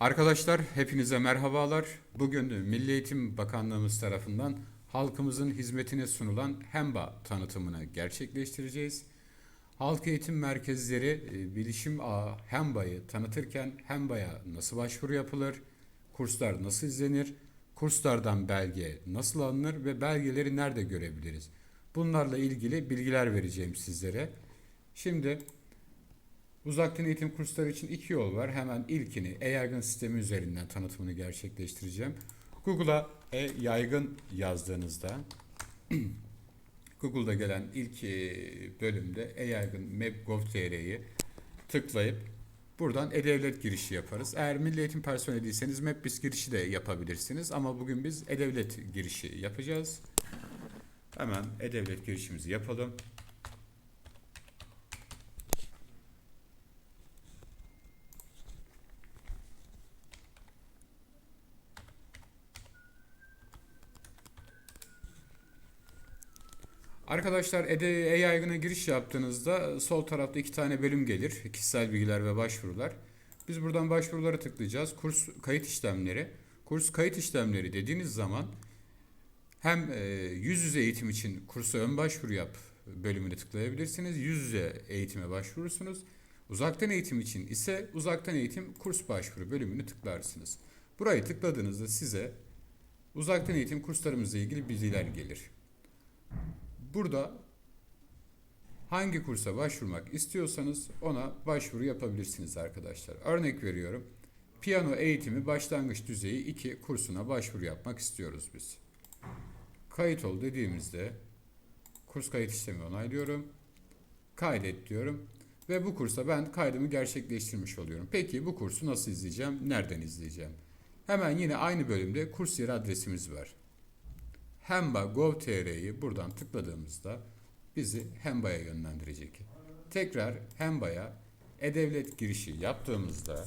Arkadaşlar hepinize merhabalar. Bugün Milli Eğitim Bakanlığımız tarafından halkımızın hizmetine sunulan HEMBA tanıtımını gerçekleştireceğiz. Halk eğitim merkezleri e, bilişim ağı HEMBA'yı tanıtırken HEMBA'ya nasıl başvuru yapılır, kurslar nasıl izlenir, kurslardan belge nasıl alınır ve belgeleri nerede görebiliriz? Bunlarla ilgili bilgiler vereceğim sizlere. Şimdi Uzaktan eğitim kursları için iki yol var. Hemen ilkini e-yaygın sistemi üzerinden tanıtımını gerçekleştireceğim. Google'a e-yaygın yazdığınızda Google'da gelen ilk e, bölümde e-yaygın map.gov.tr'yi tıklayıp buradan e-devlet girişi yaparız. Eğer milli eğitim personeli değilseniz MapBiz girişi de yapabilirsiniz. Ama bugün biz e-devlet girişi yapacağız. Hemen e-devlet girişimizi yapalım. Arkadaşlar EDE e-yaygına giriş yaptığınızda sol tarafta iki tane bölüm gelir. Kişisel bilgiler ve başvurular. Biz buradan başvurulara tıklayacağız. Kurs kayıt işlemleri. Kurs kayıt işlemleri dediğiniz zaman hem e, yüz yüze eğitim için kursa ön başvuru yap bölümüne tıklayabilirsiniz. Yüz yüze eğitime başvurursunuz. Uzaktan eğitim için ise uzaktan eğitim kurs başvuru bölümünü tıklarsınız. Burayı tıkladığınızda size uzaktan eğitim kurslarımızla ilgili bilgiler gelir. Burada hangi kursa başvurmak istiyorsanız ona başvuru yapabilirsiniz arkadaşlar. Örnek veriyorum. Piyano eğitimi başlangıç düzeyi 2 kursuna başvuru yapmak istiyoruz biz. Kayıt ol dediğimizde kurs kayıt işlemi onaylıyorum. Kaydet diyorum. Ve bu kursa ben kaydımı gerçekleştirmiş oluyorum. Peki bu kursu nasıl izleyeceğim? Nereden izleyeceğim? Hemen yine aynı bölümde kurs yeri adresimiz var. Hemba Gov.tr'yi buradan tıkladığımızda bizi Hemba'ya yönlendirecek. Tekrar Hemba'ya e-devlet girişi yaptığımızda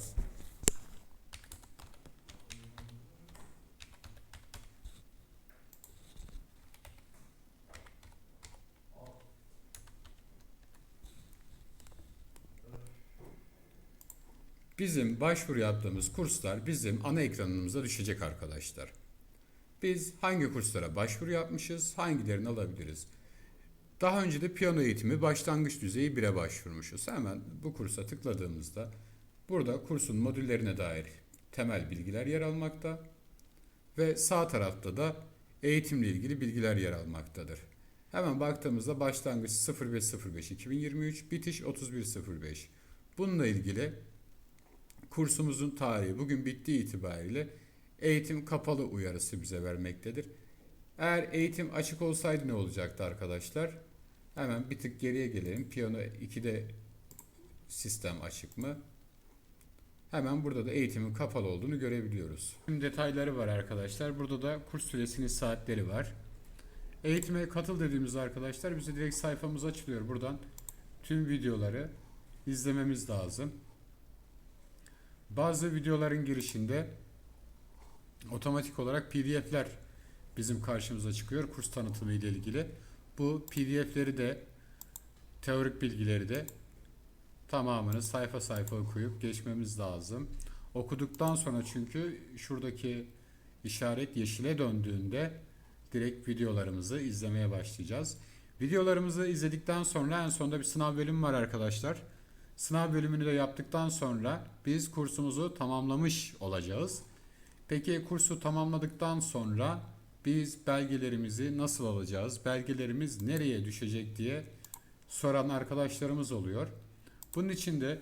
bizim başvuru yaptığımız kurslar bizim ana ekranımıza düşecek arkadaşlar. Biz hangi kurslara başvuru yapmışız, hangilerini alabiliriz? Daha önce de piyano eğitimi başlangıç düzeyi 1'e başvurmuşuz. Hemen bu kursa tıkladığımızda burada kursun modüllerine dair temel bilgiler yer almakta ve sağ tarafta da eğitimle ilgili bilgiler yer almaktadır. Hemen baktığımızda başlangıç 0505 2023, bitiş 3105. Bununla ilgili kursumuzun tarihi bugün bittiği itibariyle eğitim kapalı uyarısı bize vermektedir. Eğer eğitim açık olsaydı ne olacaktı arkadaşlar? Hemen bir tık geriye gelelim. Piyano 2'de sistem açık mı? Hemen burada da eğitimin kapalı olduğunu görebiliyoruz. Tüm detayları var arkadaşlar. Burada da kurs süresinin saatleri var. Eğitime katıl dediğimiz arkadaşlar bize direkt sayfamız açılıyor. Buradan tüm videoları izlememiz lazım. Bazı videoların girişinde otomatik olarak PDF'ler bizim karşımıza çıkıyor kurs tanıtımı ile ilgili. Bu PDF'leri de teorik bilgileri de tamamını sayfa sayfa okuyup geçmemiz lazım. Okuduktan sonra çünkü şuradaki işaret yeşile döndüğünde direkt videolarımızı izlemeye başlayacağız. Videolarımızı izledikten sonra en sonunda bir sınav bölümü var arkadaşlar. Sınav bölümünü de yaptıktan sonra biz kursumuzu tamamlamış olacağız. Peki kursu tamamladıktan sonra biz belgelerimizi nasıl alacağız? Belgelerimiz nereye düşecek diye soran arkadaşlarımız oluyor. Bunun için de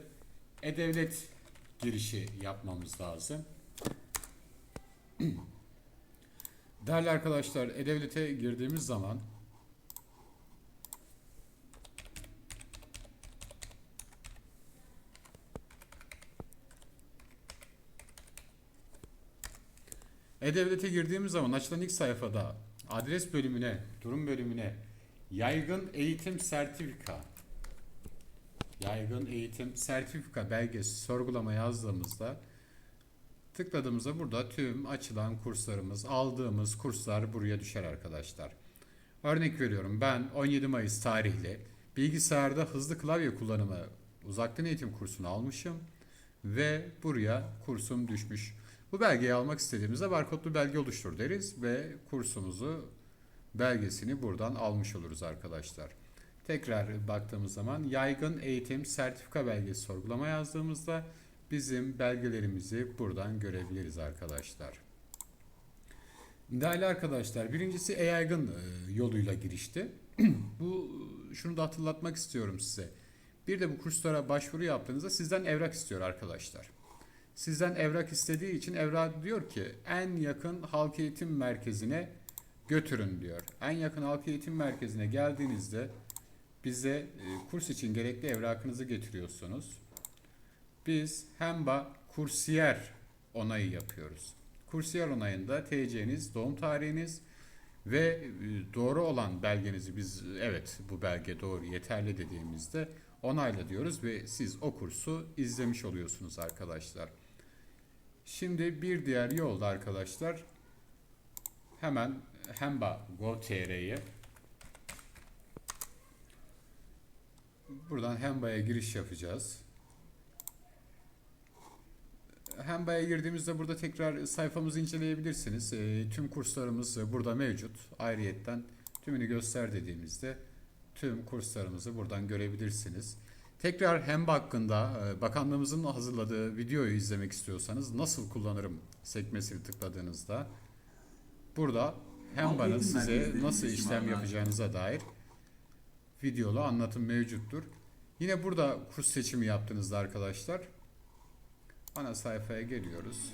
e-devlet girişi yapmamız lazım. Değerli arkadaşlar, e-devlete girdiğimiz zaman E-Devlet'e girdiğimiz zaman açılan ilk sayfada adres bölümüne, durum bölümüne yaygın eğitim sertifika yaygın eğitim sertifika belgesi sorgulama yazdığımızda tıkladığımızda burada tüm açılan kurslarımız, aldığımız kurslar buraya düşer arkadaşlar. Örnek veriyorum ben 17 Mayıs tarihli bilgisayarda hızlı klavye kullanımı uzaktan eğitim kursunu almışım ve buraya kursum düşmüş. Bu belgeyi almak istediğimizde barkodlu belge oluştur deriz ve kursumuzu belgesini buradan almış oluruz arkadaşlar. Tekrar baktığımız zaman yaygın eğitim sertifika belgesi sorgulama yazdığımızda bizim belgelerimizi buradan görebiliriz arkadaşlar. Değerli arkadaşlar, birincisi e-yaygın e, yoluyla girişti. bu şunu da hatırlatmak istiyorum size. Bir de bu kurslara başvuru yaptığınızda sizden evrak istiyor arkadaşlar. Sizden evrak istediği için evrak diyor ki en yakın halk eğitim merkezine götürün diyor. En yakın halk eğitim merkezine geldiğinizde bize e, kurs için gerekli evrakınızı getiriyorsunuz. Biz HEMBA kursiyer onayı yapıyoruz. Kursiyer onayında TC'niz, doğum tarihiniz ve e, doğru olan belgenizi biz evet bu belge doğru yeterli dediğimizde onayla diyoruz ve siz o kursu izlemiş oluyorsunuz arkadaşlar. Şimdi bir diğer yolda arkadaşlar hemen Hemba Go.tr'ye buradan Hemba'ya giriş yapacağız. Hemba'ya girdiğimizde burada tekrar sayfamızı inceleyebilirsiniz. E, tüm kurslarımız burada mevcut. Ayrıyetten tümünü göster dediğimizde tüm kurslarımızı buradan görebilirsiniz. Tekrar Hemba hakkında e, bakanlığımızın hazırladığı videoyu izlemek istiyorsanız nasıl kullanırım sekmesini tıkladığınızda burada Hemba'nın size nasıl işlem yapacağınıza dair videolu anlatım mevcuttur. Yine burada kurs seçimi yaptığınızda arkadaşlar ana sayfaya geliyoruz.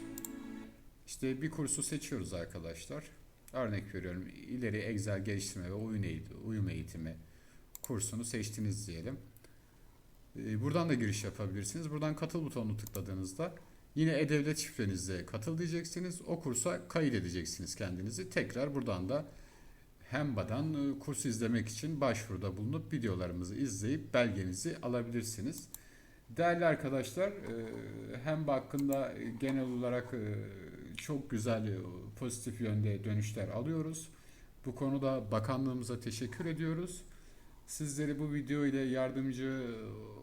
İşte bir kursu seçiyoruz arkadaşlar. Örnek veriyorum ileri Excel geliştirme ve oyun eğitimi, uyum eğitimi kursunu seçtiniz diyelim. Ee, Buradan da giriş yapabilirsiniz. Buradan katıl butonunu tıkladığınızda yine e-devlet şifrenizle katıl diyeceksiniz. O kursa kayıt edeceksiniz kendinizi. Tekrar buradan da Hemba'dan e, kursu izlemek için başvuruda bulunup videolarımızı izleyip belgenizi alabilirsiniz. Değerli arkadaşlar, e, Hemba hakkında genel olarak e, çok güzel e, pozitif yönde dönüşler alıyoruz. Bu konuda bakanlığımıza teşekkür ediyoruz. Sizleri bu video ile yardımcı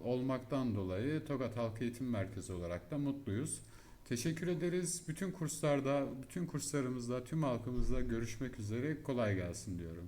olmaktan dolayı Tokat Halk Eğitim Merkezi olarak da mutluyuz. Teşekkür ederiz. Bütün kurslarda, bütün kurslarımızda, tüm halkımızla görüşmek üzere. Kolay gelsin diyorum.